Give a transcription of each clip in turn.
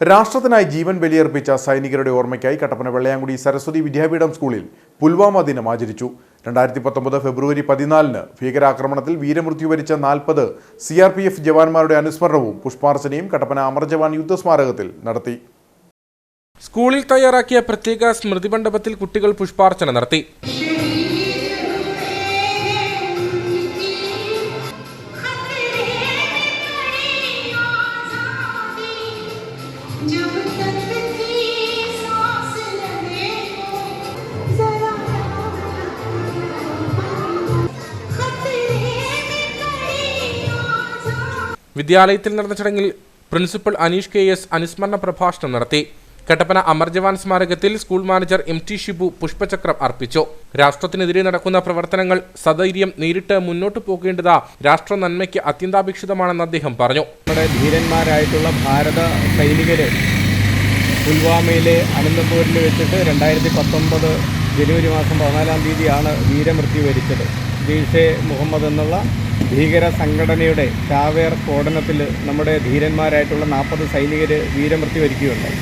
രാഷ്ട്രത്തിനായി ജീവൻ ബലിയർപ്പിച്ച സൈനികരുടെ ഓർമ്മയ്ക്കായി കട്ടപ്പന വെള്ളയാങ്കുടി സരസ്വതി വിദ്യാപീഠം സ്കൂളിൽ പുൽവാമ ദിനം ആചരിച്ചു. രണ്ടായിരത്തി പത്തൊമ്പത് ഫെബ്രുവരി പതിനാലിന് ഭീകരാക്രമണത്തിൽ വീരമൃത്യു വരിച്ച നാൽപ്പത് സി ആർ പി എഫ് ജവാന്മാരുടെ അനുസ്മരണവും പുഷ്പാർച്ചനയും കട്ടപ്പന അമർജവാൻ യുദ്ധസ്മാരകത്തിൽ നടത്തി. സ്കൂളിൽ തയ്യാറാക്കിയ പ്രത്യേക സ്മൃതി മണ്ഡപത്തിൽ കുട്ടികൾ പുഷ്പാർച്ചന നടത്തി. വിദ്യാലയത്തിൽ നടന്ന ചടങ്ങിൽ പ്രിൻസിപ്പൽ അനീഷ് കെ എസ് അനുസ്മരണ പ്രഭാഷണം നടത്തി കട്ടപ്പന അമർജവാൻ സ്മാരകത്തിൽ school manager M T Shibu പുഷ്പചക്രം അർപ്പിച്ചു. രാഷ്ട്രത്തിനെതിരെ നടക്കുന്ന പ്രവർത്തനങ്ങൾ സധൈര്യം നേരിട്ട് മുന്നോട്ട് പോകേണ്ടത് രാഷ്ട്ര നന്മയ്ക്ക് അത്യന്താപേക്ഷിതമാണെന്ന് അദ്ദേഹം പറഞ്ഞു. നമ്മുടെ ധീരന്മാരായിട്ടുള്ള ഭാരത സൈനികരെ പുൽവാമയിലെ അനന്തപൂരിൽ വെച്ചിട്ട് രണ്ടായിരത്തി പത്തൊമ്പത് ജനുവരി മാസം പതിനാലാം തീയതിയാണ് വീരമൃത്യു വരിച്ചത് ജെയ്ഷെ മുഹമ്മദ് എന്നുള്ള ഭീകര സംഘടനയുടെ ചാവേർ സ്ഫോടനത്തിൽ നമ്മുടെ ധീരന്മാരായിട്ടുള്ള നാൽപ്പത് സൈനികർ വീരമൃത്യു വരിക്കുകയുണ്ടായി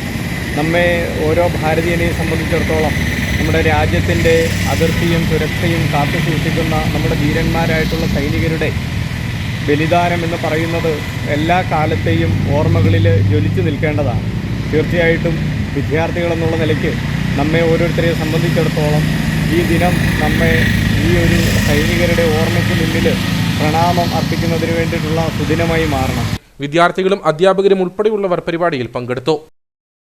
നമ്മെ ഓരോ ഭാരതീയനെയും സംബന്ധിച്ചിടത്തോളം നമ്മുടെ രാജ്യത്തിന്റെ അതിർത്തിയും സുരക്ഷയും കാത്തു സൂക്ഷിക്കുന്ന നമ്മുടെ ധീരന്മാരായിട്ടുള്ള സൈനികരുടെ ബലിദാനം എന്ന് പറയുന്നത് എല്ലാ കാലത്തെയും ഓർമ്മകളിൽ ജ്വലിച്ചു നിൽക്കേണ്ടതാണ്. തീർച്ചയായിട്ടും വിദ്യാർത്ഥികളെന്നുള്ള നിലയ്ക്ക് നമ്മെ ഓരോരുത്തരെയും സംബന്ധിച്ചിടത്തോളം ഈ ദിനം നമ്മെ ഈ ഒരു സൈനികരുടെ ഓർമ്മയ്ക്ക് മുന്നിൽ പ്രണാമം അർപ്പിക്കുന്നതിന് വേണ്ടിയിട്ടുള്ള സുദിനമായി മാറണം. വിദ്യാർത്ഥികളും അധ്യാപകരും ഉൾപ്പെടെയുള്ളവർ പരിപാടിയിൽ പങ്കെടുത്തു.